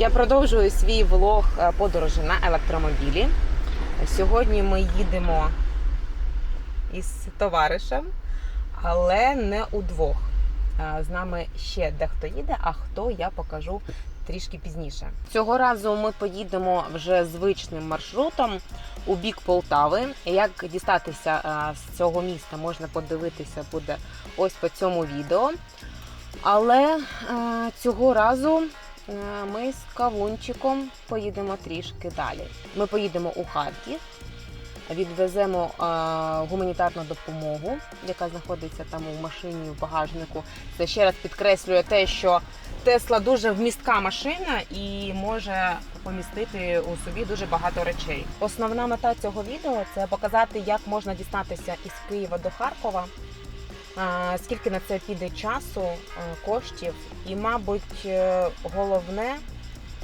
Я продовжую свій влог е, подорожі на електромобілі. Сьогодні ми їдемо із товаришем, але не удвох. Е, З нами ще дехто їде, а хто я покажу трішки пізніше. Цього разу ми поїдемо вже звичним маршрутом у бік Полтави. Як дістатися е, з цього міста, можна подивитися буде ось по цьому відео. Але цього разу ми з кавунчиком поїдемо трішки далі. Ми поїдемо у Харків, відвеземо е, гуманітарну допомогу, яка знаходиться там у машині в багажнику. Це ще раз підкреслює те, що Тесла дуже вмістка машина і може помістити у собі дуже багато речей. Основна мета цього відео це показати, як можна дістатися із Києва до Харкова. Скільки на це піде часу, е, коштів, і, мабуть, е, головне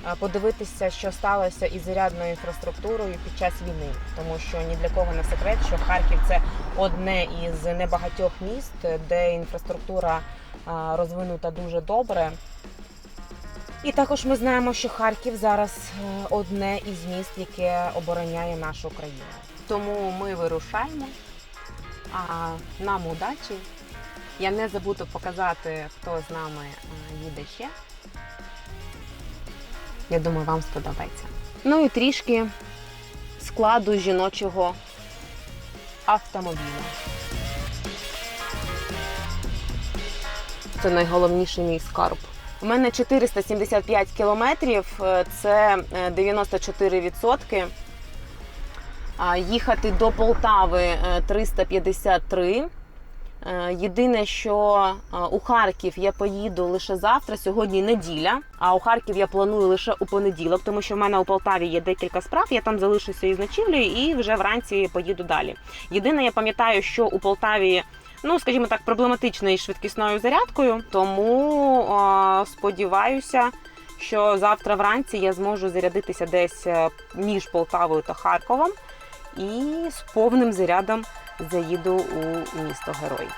е, подивитися, що сталося із зарядною інфраструктурою під час війни, тому що ні для кого не секрет, що Харків це одне із небагатьох міст, де інфраструктура розвинута дуже добре. І також ми знаємо, що Харків зараз одне із міст, яке обороняє нашу країну. Тому ми вирушаємо. А нам удачі. Я не забуду показати, хто з нами е, їде ще. Я думаю, вам сподобається. Ну і трішки складу жіночого автомобіля. Це найголовніший мій скарб. У мене 475 кілометрів, е, це е, 94%. А Їхати до Полтави е, 353. Е, Єдине, що е, у Харків я поїду лише завтра, сьогодні неділя. А у Харків я планую лише у понеділок, тому що в мене у Полтаві є декілька справ. Я там залишуся із ночівлею і вже вранці поїду далі. Єдине, я пам'ятаю, що у Полтаві. Ну, скажімо так, проблематично із швидкісною зарядкою, тому е, сподіваюся, що завтра вранці я зможу зарядитися десь між Полтавою та Харковом і з повним зарядом заїду у місто Герой.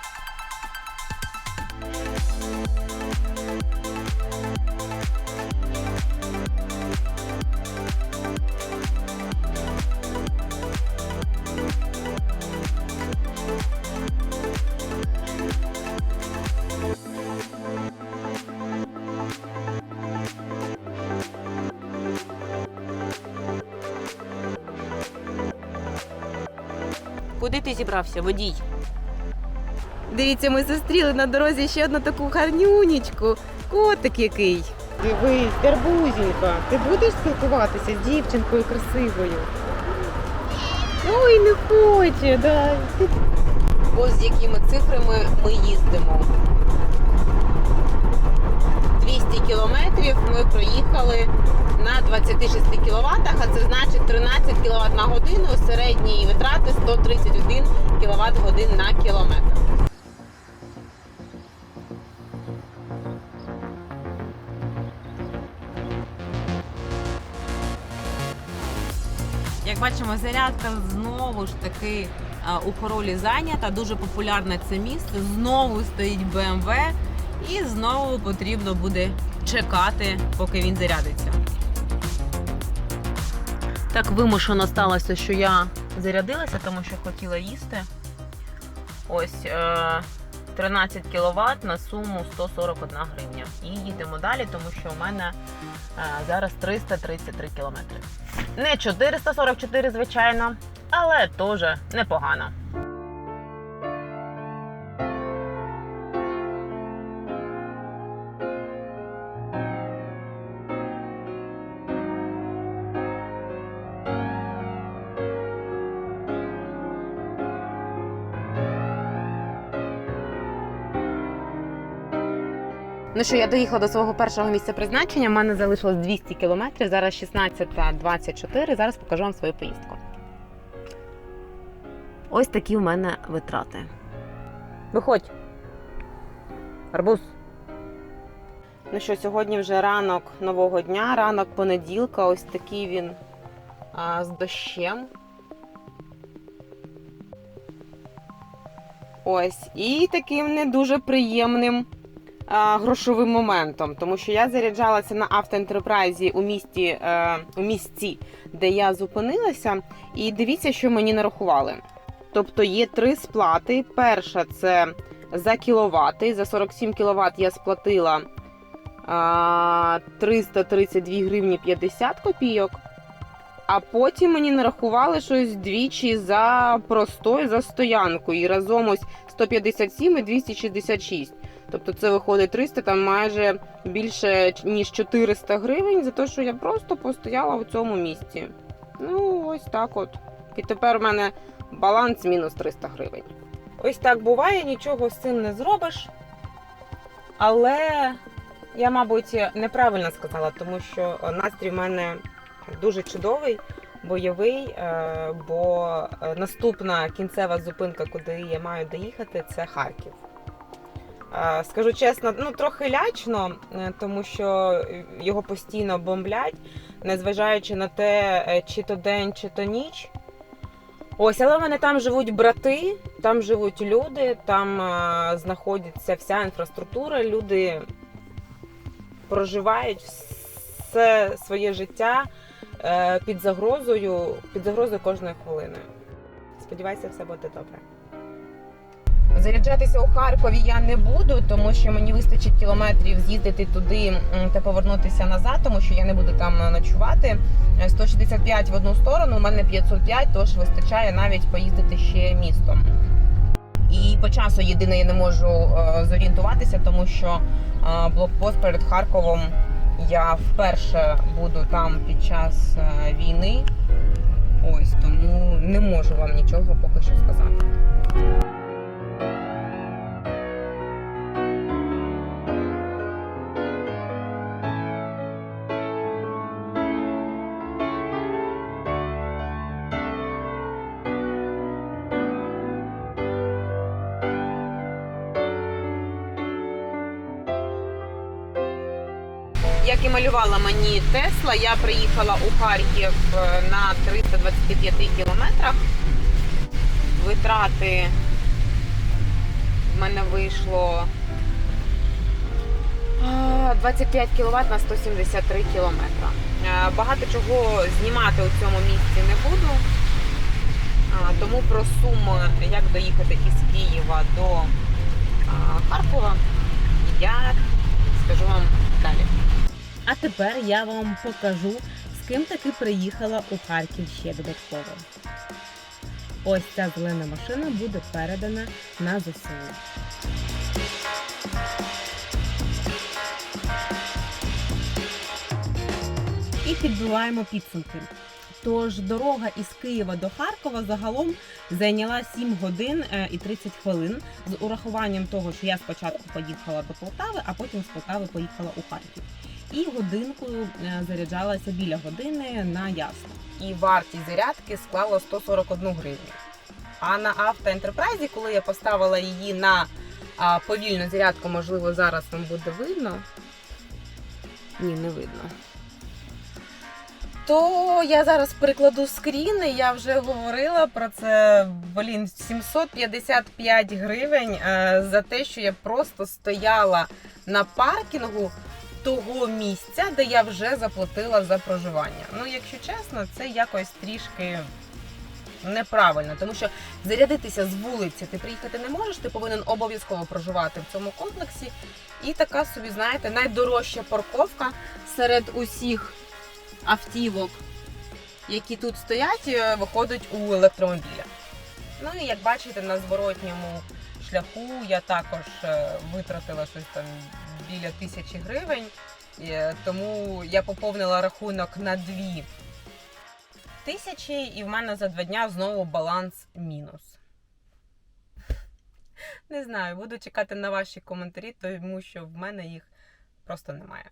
Куди ти зібрався, водій? Дивіться, ми зустріли на дорозі ще одну таку гарнюнічку. Котик який. Дивись, гарбузінька. Ти будеш спілкуватися з дівчинкою красивою? Ой, не хоче, да. Ось з якими цифрами ми їздимо. 200 кілометрів ми проїхали на 26 кВт, а це значить 13 кВт на годину, середні витрати 131 кВт годин на кілометр. Як бачимо, зарядка знову ж таки у хоролі зайнята. Дуже популярне це місце. Знову стоїть BMW, і знову потрібно буде чекати, поки він зарядиться. Так вимушено сталося, що я зарядилася, тому що хотіла їсти. Ось е, 13 кВт на суму 141 гривня. І їдемо далі, тому що у мене е, зараз 333 кілометри. Не 444, звичайно, але теж непогано. Ну що, я доїхала до свого першого місця призначення. У мене залишилось 200 кілометрів. Зараз 16.24. Зараз покажу вам свою поїздку. Ось такі в мене витрати. Виходь. Арбуз. Ну що, сьогодні вже ранок нового дня, ранок понеділка. Ось такий він а, з дощем. Ось. І таким не дуже приємним грошовим моментом, тому що я заряджалася на автоентерпрайзі у місті е, у місці, де я зупинилася, і дивіться, що мені нарахували. Тобто є три сплати. Перша це за кіловати. За 47 кВт я сплатила а, 332 гривні 50 копійок. А потім мені нарахували щось двічі за простой, за стоянку. І разом ось 157 і 266. Тобто це виходить 300, там майже більше ніж 400 гривень за те, що я просто постояла в цьому місці. Ну, ось так от. І тепер у мене баланс мінус 300 гривень. Ось так буває, нічого з цим не зробиш. Але я, мабуть, неправильно сказала, тому що настрій в мене дуже чудовий, бойовий, е, бо е, наступна кінцева зупинка, куди я маю доїхати, це Харків. Скажу чесно, ну трохи лячно, е, тому що його постійно бомблять, незважаючи на те, е, чи то день, чи то ніч. Ось, але в мене там живуть брати, там живуть люди, там е, знаходиться вся інфраструктура. Люди проживають все своє життя під загрозою, під загрозою кожної хвилини. Сподіваюся, все буде добре. Заряджатися у Харкові я не буду, тому що мені вистачить кілометрів з'їздити туди та повернутися назад, тому що я не буду там е, ночувати. Е, 165 в одну сторону, у мене 505, тож вистачає навіть поїздити ще містом. І по часу єдине я не можу е, зорієнтуватися, тому що е, блокпост перед Харковом я вперше буду там під час е, війни. Ось тому не можу вам нічого поки що сказати. Як і малювала мені Тесла, я приїхала у Харків е, на 325 кілометрах. Витрати в мене вийшло 25 кВт на 173 кілометра. Е, Багато чого знімати у цьому місці не буду. Тому про суми, як доїхати із Києва до Харкова, я скажу вам далі. А тепер я вам покажу, з ким таки приїхала у Харків ще додатково. Ось ця зелена машина буде передана на ЗСУ. І підбиваємо підсумки. Тож дорога із Києва до Харкова загалом зайняла 7 годин е, і 30 хвилин з урахуванням того, що я спочатку поїхала до Полтави, а потім з Полтави поїхала у Харків. І годинку е, заряджалася біля години на ясно. і вартість зарядки склала 141 гривню. А на Авто Ентерпрайзі, коли я поставила її на повільну зарядку, можливо, зараз вам буде видно. Ні, не видно. То я зараз прикладу скріни, я вже говорила про це. Блін, 755 гривень е, за те, що я просто стояла на паркінгу того місця, де я вже заплатила за проживання. Ну, якщо чесно, це якось трішки неправильно, тому що зарядитися з вулиці ти приїхати не можеш, ти повинен обов'язково проживати в цьому комплексі. І така собі, знаєте, найдорожча парковка серед усіх автівок, які тут стоять, е, виходить у електромобіля. Ну і як бачите, на зворотньому шляху я також е, витратила щось там біля тисячі гривень, е, тому я поповнила рахунок на дві тисячі, і в мене за два дня знову баланс мінус. Не знаю, буду чекати на ваші коментарі, тому що в мене їх просто немає.